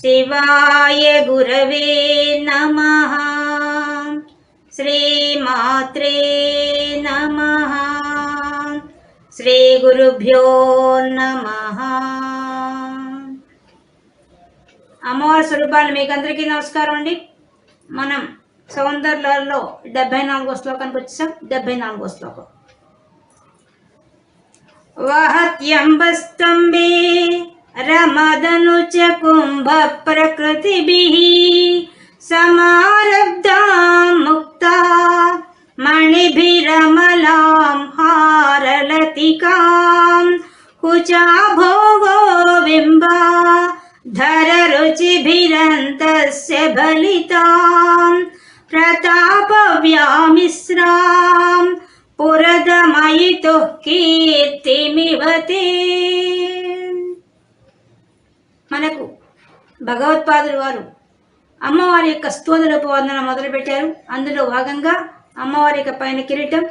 శివాయ గురవే నమ శ్రీమాత్రే నమ శ్రీ గురుభ్యో నమ అమ్మవారి స్వరూపాలు మీకు అందరికీ నమస్కారం అండి. మనం సౌందర్యాలలో డెబ్బై నాలుగో శ్లోకానికి వచ్చాం డెబ్బై నాలుగో శ్లోకం. వహత్యంబస్తంబే रमदनु च कुम्भप्रकृतिभिः समारब्धा मुक्ता मणिभिरमलां हारलतिकां कुचा भोगो बिम्बा धररुचिभिरन्तस्य बलितां प्रतापव्यामिस्रां पुरदमयितुः कीर्तिमिव ते। మనకు భగవత్పాదులు వారు అమ్మవారి యొక్క స్తోదరూప వందన మొదలుపెట్టారు. అందులో భాగంగా అమ్మవారి యొక్క పైన కిరీటం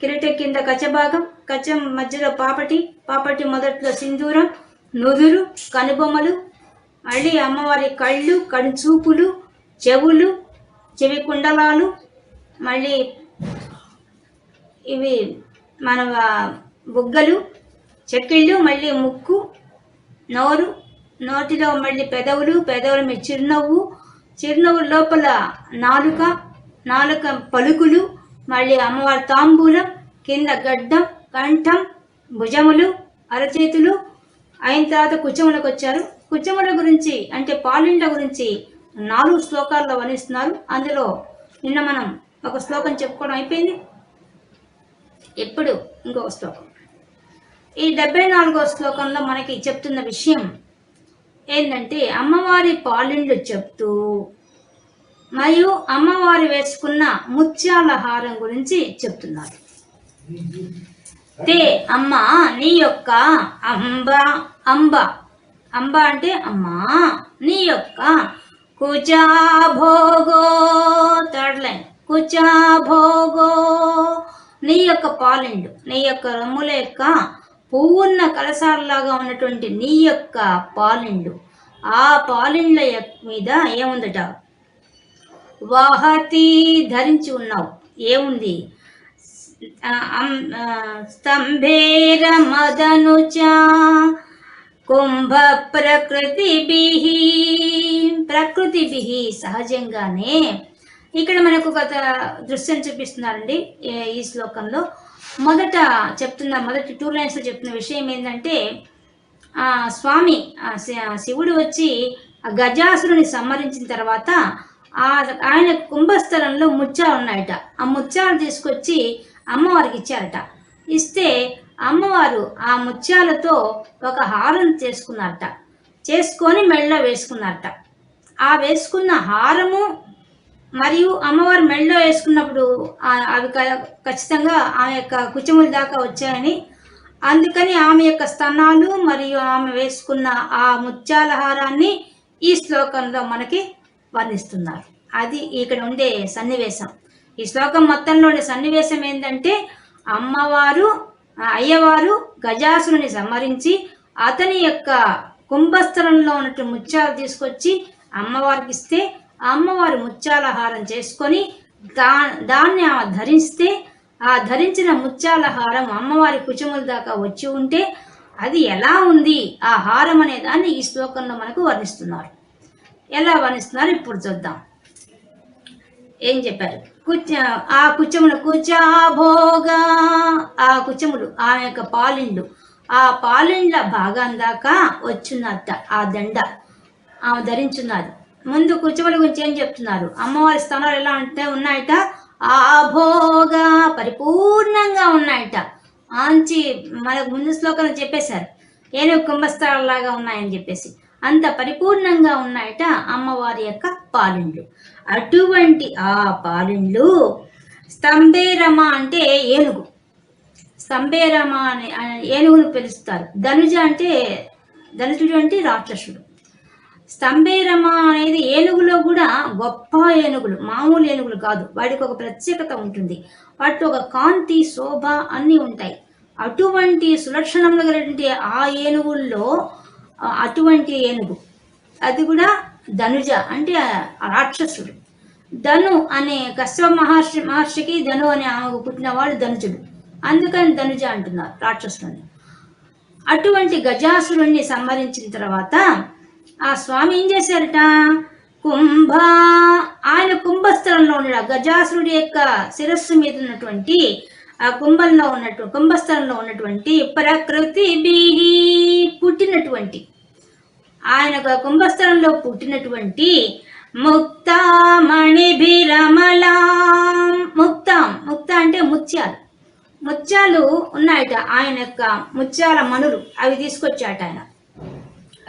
కిరీటం కింద కచ్చభాగం కచ్చం మధ్యలో పాపటి పాపటి మొదట్లో సింధూరం నుదురు కనుబొమ్మలు మళ్ళీ అమ్మవారి కళ్ళు కడుచూపులు చెవులు చెవి కుండలాలు మళ్ళీ ఇవి మన బుగ్గలు చెక్కిళ్ళు మళ్ళీ ముక్కు నోరు నోటిలో మళ్ళీ పెదవులు పెదవుల మీద చిరునవ్వు చిరునవ్వు లోపల నాలుక నాలుక పలుకులు మళ్ళీ అమ్మవారి తాంబూలం కింద గడ్డం కంఠం భుజములు అరచేతులు. అయిన తర్వాత కుచములకు వచ్చారు. కుచముల గురించి అంటే పాలిండ్ల గురించి నాలుగు శ్లోకాల్లో వర్ణిస్తున్నారు. అందులో నిన్న మనం ఒక శ్లోకం చెప్పుకోవడం అయిపోయింది. ఇప్పుడు ఇంకొక శ్లోకం. ఈ డెబ్బై నాలుగో శ్లోకంలో మనకి చెప్తున్న విషయం ఏంటంటే అమ్మవారి పాలిండ్లు చెప్తూ మరియు అమ్మవారు వేసుకున్న ముత్యాల హారం గురించి చెప్తున్నారు. తే అమ్మ నీ యొక్క అంబ అంబ. అంబ అంటే అమ్మా నీ యొక్క కుచా భోగో థర్డ్ లైన్ కుచా భోగో నీ యొక్క పాలిండు నీ యొక్క రమ్ముల యొక్క పూర్ణ కలసాలలాగా ఉన్నటువంటి నీ యొక్క పాలిండు. ఆ పాలిండ్ల మీద ఏముందట? వాహతి ధరించి ఉన్నావు. ఏముంది? స్తంభేర మదనుచ కుంభ ప్రకృతి ప్రకృతి సహజంగానే ఇక్కడ మనకు ఒక దృశ్యం చూపిస్తున్నారండి ఈ శ్లోకంలో. మొదట చెప్తున్న మొదటి టూ లైన్స్లో చెప్తున్న విషయం ఏంటంటే ఆ స్వామి ఆ శి- శివుడు వచ్చి ఆ గజాసురుని సంహరించిన తర్వాత ఆ ఆయన కుంభస్థలంలో ముత్యాలు ఉన్నాయట. ఆ ముత్యాలు తీసుకొచ్చి అమ్మవారికి ఇచ్చారట. ఇస్తే అమ్మవారు ఆ ముత్యాలతో ఒక హారం చేసుకున్నారట. చేసుకొని మెళ్ళ వేసుకున్నారట. ఆ వేసుకున్న హారము మరియు అమ్మవారు మెళ్ళలో వేసుకున్నప్పుడు అవి క- ఖచ్చితంగా ఆమె యొక్క కుచముల దాకా వచ్చాయని. అందుకని ఆమె యొక్క స్తనాలు మరియు ఆమె వేసుకున్న ఆ ముత్యాల హారాన్ని ఈ శ్లోకంలో మనకి వర్ణిస్తున్నారు. అది ఇక్కడ ఉండే సన్నివేశం. ఈ శ్లోకం మొత్తంలో ఉండే సన్నివేశం ఏంటంటే అమ్మవారు అయ్యవారు గజాసురుని సంహరించి అతని యొక్క కుంభస్థలంలో ఉన్నట్టు ముత్యాలు తీసుకొచ్చి అమ్మవారికి ఇస్తే అమ్మవారు ముత్యాలహారం చేసుకొని దా దాన్ని ఆమె ధరిస్తే ఆ ధరించిన ముత్యాలహారం అమ్మవారి కుచముల దాకా వచ్చి ఉంటే అది ఎలా ఉంది? ఆ హారం అనే దాన్ని ఈ శ్లోకంలో మనకు వర్ణిస్తున్నారు. ఎలా వర్ణిస్తున్నారు? ఇప్పుడు చూద్దాం. ఏం చెప్పారు? కుచ ఆ కుచములు కుచాభోగా ఆ కుచములు ఆమె యొక్క పాలిండ్లు ఆ పాలిండ్ల భాగం దాకా వచ్చున్నట్ట ఆ దండ ఆమె ధరించున్నది. ముందు కుచముల గురించి ఏం చెప్తున్నారు? అమ్మవారి స్థానాలు ఎలా అంటే ఉన్నాయట? ఆ పరిపూర్ణంగా ఉన్నాయట. ఆంచి మనకు ముందు శ్లోకంలో చెప్పేశారు. ఏనుగు కుంభస్థలాగా ఉన్నాయని చెప్పేసి. అంత పరిపూర్ణంగా ఉన్నాయట అమ్మవారి యొక్క పాలిండ్లు. అటువంటి ఆ పాలిండ్లు స్తంభేరమ అంటే ఏనుగు. స్తంభేరమ అని ఏనుగును పిలుస్తారు. ధనుజ అంటే ధనుజుడు అంటే రాక్షసుడు. స్తంభేరమ అనేది ఏనుగులో కూడా గొప్ప ఏనుగులు మామూలు ఏనుగులు కాదు. వాటికి ఒక ప్రత్యేకత ఉంటుంది. వాటి ఒక కాంతి శోభ అన్నీ ఉంటాయి. అటువంటి సులక్షణంలో కలిగినటువంటి ఆ ఏనుగుల్లో అటువంటి ఏనుగు అది కూడా ధనుజ అంటే రాక్షసుడు. ధను అనే కశ్యప మహర్షి మహర్షికి ధను అనే ఆమెకు పుట్టినవాడు ధనుజుడు. అందుకని ధనుజ అంటున్నారు రాక్షసుడిని. అటువంటి గజాసురుణ్ణి సంహరించిన తర్వాత ఆ స్వామి ఏం చేశారట? కుంభ ఆయన కుంభస్థలంలో ఉన్న గజాసురుడి యొక్క శిరస్సు మీద ఉన్నటువంటి ఆ కుంభంలో ఉన్నట్టు కుంభస్థలంలో ఉన్నటువంటి ప్రకృతి పుట్టినటువంటి ఆయన కుంభస్థలంలో పుట్టినటువంటి ముక్తామణిభిరమలా ముక్తం ముక్త అంటే ముత్యాలు. ముత్యాలు ఉన్నాయట. ఆయన యొక్క ముత్యాల మనులు అవి తీసుకొచ్చాట ఆయన.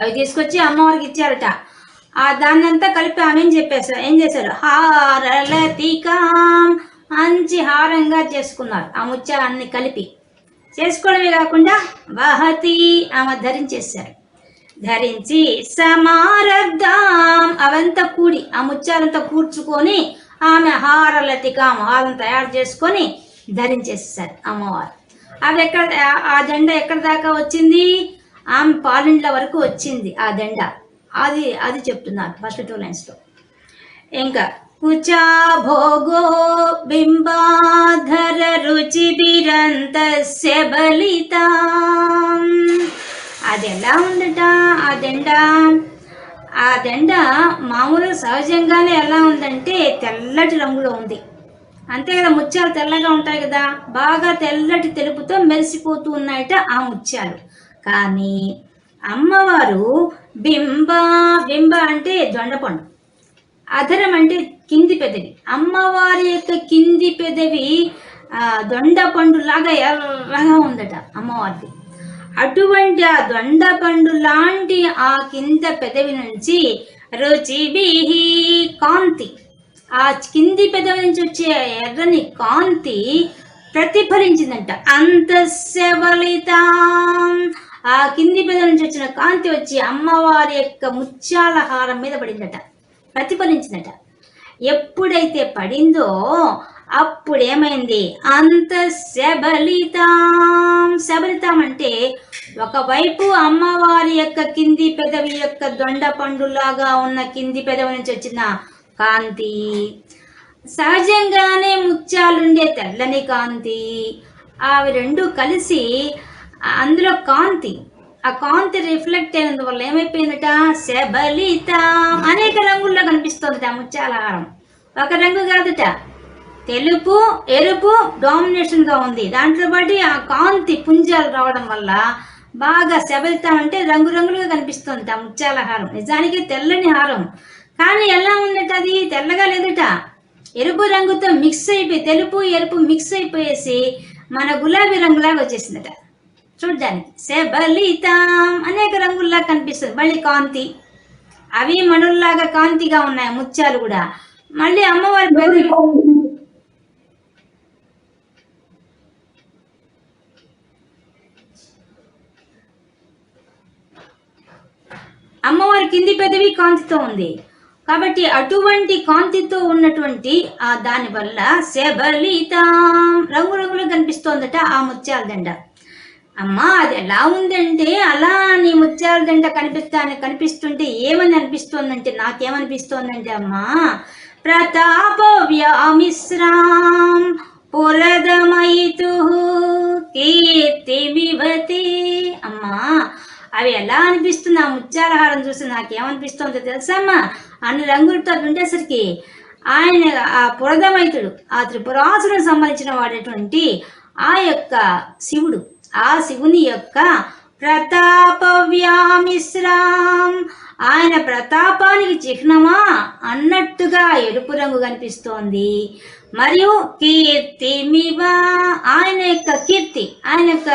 అవి తీసుకొచ్చి అమ్మవారికి ఇచ్చారట. ఆ దాన్నంతా కలిపి ఆమె ఏం చెప్పేశారు ఏం చేశారు? హారలతికాం మంచి హారంగా చేసుకున్నారు ఆ ముత్యాలన్నీ కలిపి. చేసుకోవడమే కాకుండా వహతి ఆమె ధరించేశారు. ధరించి సమారబ్దాం అవంతా కూడి ఆ ముత్యాలంతా కూర్చుకొని ఆమె హారలతికాం హారం తయారు చేసుకొని ధరించేస్తారు అమ్మవారు. అవి ఎక్కడ ఆ- జెండా ఎక్కడ దాకా వచ్చింది? ఆమె పాలెండ్ల వరకు వచ్చింది ఆ దండ. అది అది చెప్తున్నారు ఫస్ట్ టూ లైన్స్లో ఇంకా కుచా భోగో బింబాధర రుచి బిరంతస్య బలితా. అది ఎలా ఉందట ఆ దండ? ఆ దండ మామూలుగా సహజంగానే ఎలా ఉందంటే తెల్లటి రంగులో ఉంది. అంతే కదా ముత్యాలు తెల్లగా ఉంటాయి కదా? బాగా తెల్లటి తెలుపుతో మెరిసిపోతూ ఉన్నాయట ఆ ముత్యాలు. కానీ అమ్మవారు బింబ బింబ అంటే దొండపండు అధరం అంటే కింది పెదవి. అమ్మవారి యొక్క కింది పెదవి ఆ, దొండ పండు లాగా ఎర్రగా ఉందట అమ్మవారిది. అటువంటి ఆ దొండ పండు లాంటి ఆ కింద పెదవి నుంచి రుచిబిహి కాంతి. ఆ కింది పెదవి నుంచి వచ్చే ఎర్రని కాంతి ప్రతిఫలించిందంట. అంతస్య ఆ కింది పెదవి నుంచి వచ్చిన కాంతి వచ్చి అమ్మవారి యొక్క ముత్యాల హారం మీద పడిందట ప్రతిఫలించిందట. ఎప్పుడైతే పడిందో అప్పుడేమైంది? అంత శబలితాం. శబలితాం అంటే ఒకవైపు అమ్మవారి యొక్క కింది పెదవి యొక్క దొండ పండులాగా ఉన్న కింది పెదవి నుంచి వచ్చిన కాంతి. సహజంగానే ముత్యాలుండే తెల్లని కాంతి. అవి రెండు కలిసి అందులో కాంతి. ఆ కాంతి రిఫ్లెక్ట్ అయినందువల్ల ఏమైపోయిందట? శబలిత. అనేక రంగుల్లో కనిపిస్తుంది ఆ ముత్యాల హారం. ఒక రంగు కాదుట. తెలుపు ఎరుపు డామినేషన్గా ఉంది. దాంట్లో బట్టి ఆ కాంతి పుంజాలు రావడం వల్ల బాగా శబలిత అంటే రంగురంగులుగా కనిపిస్తుంది ఆ ముత్యాల హారం. నిజానికి తెల్లని హారం. కానీ ఎలా ఉందట అది? తెల్లగా లేదుట. ఎరుపు రంగుతో మిక్స్ అయిపోయి తెలుపు ఎరుపు మిక్స్ అయిపోయేసి మన గులాబీ రంగులాగా వచ్చేసిందట. చూడ్డానికి. శబలితం అనేక రంగుల్లా కనిపిస్తుంది. మళ్ళీ కాంతి. అవి మణుల్లాగా కాంతిగా ఉన్నాయి ముత్యాలు కూడా. మళ్ళీ అమ్మవారి పెదవి అమ్మవారి కింది పెదవి కాంతితో ఉంది. కాబట్టి అటువంటి కాంతితో ఉన్నటువంటి ఆ దాని వల్ల శబలితాం రంగురంగులు కనిపిస్తోందట ఆ ముత్యాల దండ. అమ్మా అది ఎలా ఉందంటే అలా నీ ముత్యాల దండ కనిపిస్తాను కనిపిస్తుంటే ఏమని అనిపిస్తోందంటే నాకేమనిపిస్తోందంటే అమ్మా ప్రతాప వ్యామిశ్రాం పురదమయితు కీర్తి విభతి. అమ్మా అవి ఎలా అనిపిస్తుంది ఆ ముత్యాలహారం చూసి నాకేమనిపిస్తుందో తెలుసమ్మా అన్ని రంగులతో ఉండేసరికి ఆయన ఆ పురదమైతుడు ఆ త్రిపురాసురుడు సంబంధించిన వాడేటువంటి ఆ యొక్క శివుడు ఆ శివుని యొక్క ప్రతాప వ్యామిశ్రాం ఆయన ప్రతాపానికి చిహ్నమా అన్నట్టుగా ఎరుపు రంగు కనిపిస్తోంది. మరియు కీర్తిమివ ఆయన యొక్క కీర్తి ఆయన యొక్క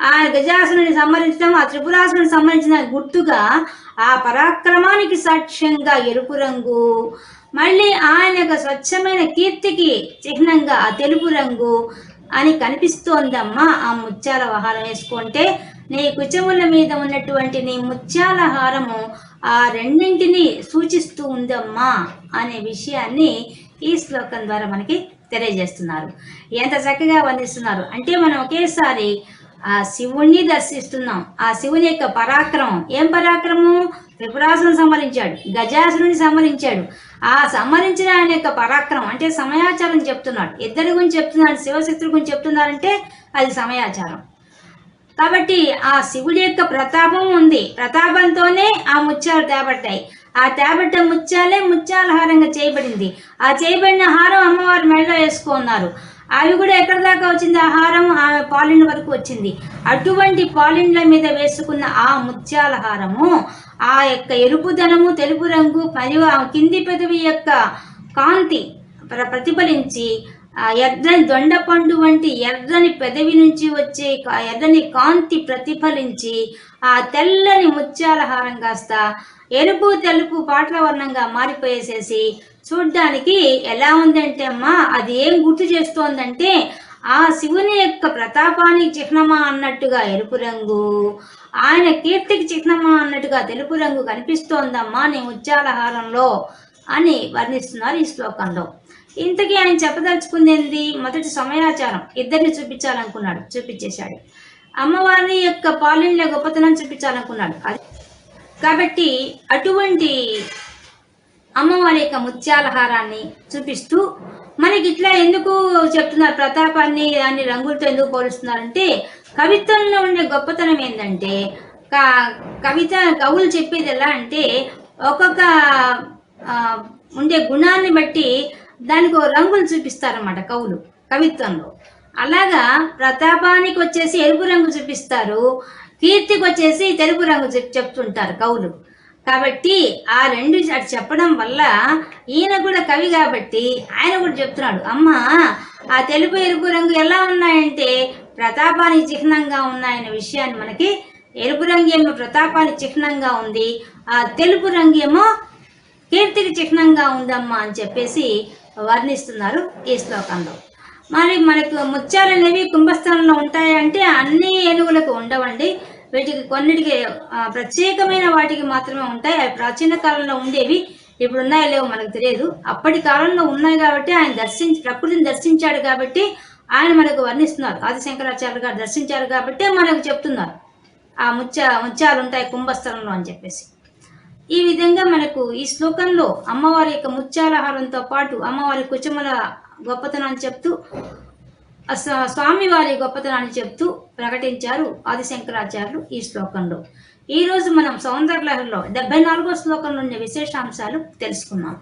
ఆయన గజాసుని సంహరించడం ఆ త్రిపురాసురుని సంబంధించిన గుర్తుగా ఆ పరాక్రమానికి సాక్ష్యంగా ఎరుపు రంగు. మళ్ళీ ఆయన యొక్క స్వచ్ఛమైన కీర్తికి చిహ్నంగా ఆ తెలుపు రంగు. అని కనిపిస్తోందమ్మా ఆ ముత్యాల హారం వేసుకుంటే. నీ కుచముల మీద ఉన్నటువంటి నీ ముత్యాల హారము ఆ రెండింటిని సూచిస్తూ ఉందమ్మా అనే విషయాన్ని ఈ శ్లోకం ద్వారా మనకి తెలియజేస్తున్నారు. ఎంత చక్కగా వర్ణిస్తున్నారు. అంటే మనం ఒకేసారి ఆ శివుణ్ణి దర్శిస్తున్నాం. ఆ శివుని యొక్క పరాక్రమం. ఏం పరాక్రమం? త్రిపురాసును సంహరించాడు గజాసురుని సంహరించాడు ఆ సంహరించిన ఆయన యొక్క పరాక్రమం అంటే సమయాచారం చెప్తున్నాడు. ఇద్దరి గురించి చెప్తున్నాడు శివశక్తుల గురించి చెప్తున్నారంటే అది సమయాచారం. కాబట్టి ఆ శివుడి యొక్క ప్రతాపం ఉంది. ప్రతాపంతోనే ఆ ముత్యాలు తేబడ్డాయి. ఆ తేబడ్డ ముత్యాలే ముత్యాల హారంగా చేయబడింది. ఆ చేయబడిన హారం అమ్మవారి మెడలో వేసుకున్నారు. అవి కూడా ఎక్కడి దాకా వచ్చింది? ఆ ఆమె పాలిండ్ వరకు వచ్చింది. అటువంటి పాలిండ్ల మీద వేసుకున్న ఆ ముత్యాల హారము ఆ యొక్క ఎరుపుదనము తెలుపు రంగు మరియు ఆ కింది పెదవి యొక్క కాంతి ప్ర- ప్రతిఫలించి ఆ ఎర్రని దొండపండు వంటి ఎర్రని పెదవి నుంచి వచ్చే ఎర్రని కాంతి ప్రతిఫలించి ఆ తెల్లని ముత్యాల హారం కాస్త ఎరుపు తెలుపు పాటల వర్ణంగా మారిపోయేసేసి చూడ్డానికి ఎలా ఉందంటే అమ్మా అది ఏం గుర్తు చేస్తోందంటే ఆ శివుని యొక్క ప్రతాపానికి చిహ్నమా అన్నట్టుగా ఎరుపు రంగు ఆయన కీర్తికి చిహ్నమా అన్నట్టుగా తెలుపు రంగు కనిపిస్తోందమ్మా నీ ముత్యాల అని వర్ణిస్తున్నారు ఈ శ్లోకంలో. ఇంతకీ ఆయన చెప్పదలుచుకుంది మొదటి సమయాచారం. ఇద్దరిని చూపించాలనుకున్నాడు చూపించేశాడు. అమ్మవారి యొక్క పాలిన్ల గొప్పతనం చూపించాలనుకున్నాడు. అది కాబట్టి అటువంటి అమ్మవారి యొక్క ముత్యాలహారాన్ని చూపిస్తూ మనకి ఇట్లా ఎందుకు చెప్తున్నారు? ప్రతాపాన్ని దాన్ని రంగులతో ఎందుకు పోలుస్తున్నారంటే కవిత్వంలో ఉండే గొప్పతనం ఏంటంటే క- కవిత కవులు చెప్పేది ఎలా అంటే ఒక్కొక్క ఉండే గుణాన్ని బట్టి దానికి రంగులు చూపిస్తారన్నమాట కవులు కవిత్వంలో. అలాగా ప్రతాపానికి వచ్చేసి ఎరుపు రంగు చూపిస్తారు కీర్తికి వచ్చేసి తెలుపు రంగు చెప్ చెప్తుంటారు కవులు. కాబట్టి ఆ రెండు అటు చెప్పడం వల్ల ఈయన కూడా కవి కాబట్టి ఆయన కూడా చెప్తున్నాడు అమ్మా ఆ తెలుపు ఎరుపు రంగు ఎలా ఉన్నాయంటే ప్రతాపానికి చిహ్నంగా ఉన్నాయన్న విషయాన్ని మనకి ఎరుపు రంగు ఏమో ప్రతాపానికి చిహ్నంగా ఉంది ఆ తెలుపు రంగు ఏమో కీర్తికి చిహ్నంగా ఉందమ్మా అని చెప్పేసి వర్ణిస్తున్నారు ఈ శ్లోకంలో. మరి మనకు ముత్యాలు అనేవి కుంభస్థలంలో ఉంటాయంటే అన్ని ఏనుగులకు ఉండవండి వీటికి కొన్నిటికి ప్రత్యేకమైన వాటికి మాత్రమే ఉంటాయి. అవి ప్రాచీన కాలంలో ఉండేవి ఇప్పుడు ఉన్నాయో లేవో మనకు తెలియదు. అప్పటి కాలంలో ఉన్నాయి కాబట్టి ఆయన దర్శించి ప్రకృతిని దర్శించాడు కాబట్టి ఆయన మనకు వర్ణిస్తున్నారు. ఆదిశంకరాచార్య గారు దర్శించారు కాబట్టి మనకు చెప్తున్నారు. ఆ ముత్య ముత్యాలు ఉంటాయి కుంభస్థలంలో అని చెప్పేసి. ఈ విధంగా మనకు ఈ శ్లోకంలో అమ్మవారి యొక్క ముత్యాలహారంతో పాటు అమ్మవారి కుచముల అని చెప్తూ స్వామివారి గొప్పతనాన్ని చెప్తూ ప్రకటించారు ఆదిశంకరాచార్యులు ఈ శ్లోకంలో. ఈరోజు మనం సౌందర్యలహరిలో డెబ్బై నాలుగో శ్లోకంలో ఉండే విశేషాంశాలు తెలుసుకున్నాం.